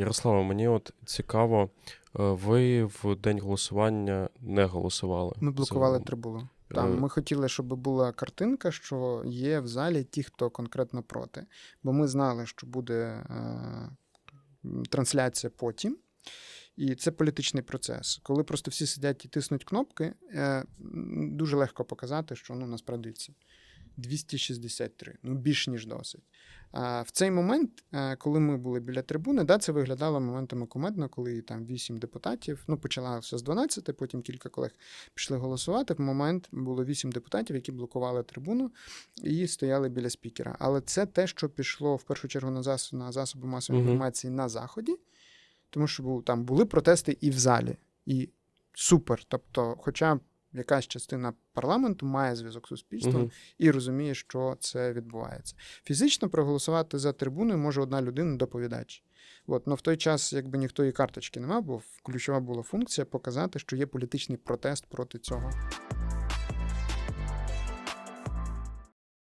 Ярослава, мені от цікаво, е, ви в день голосування не голосували. Ми блокували трибуну. е, Там ми хотіли, щоб була картинка, що є в залі ті, хто конкретно проти. Бо ми знали, що буде е, трансляція потім. І це політичний процес. Коли просто всі сидять і тиснуть кнопки, е, дуже легко показати, що ну насправді це 263, ну більш ніж досить. А в цей момент, е, коли ми були біля трибуни, да, це виглядало моментами кумедно, коли там 8 депутатів, ну почалося з 12, потім кілька колег пішли голосувати. В момент було 8 депутатів, які блокували трибуну і стояли біля спікера. Але це те, що пішло в першу чергу на засоби, на засоби масової Мгм. інформації на заході, тому що там були протести і в залі. І супер. Тобто, хоча якась частина парламенту має зв'язок з суспільством угу. і розуміє, що це відбувається. Фізично проголосувати за трибуною може одна людина доповідач. От, ну в той час, якби ніхто і карточки не мав, бо ключова була функція показати, що є політичний протест проти цього.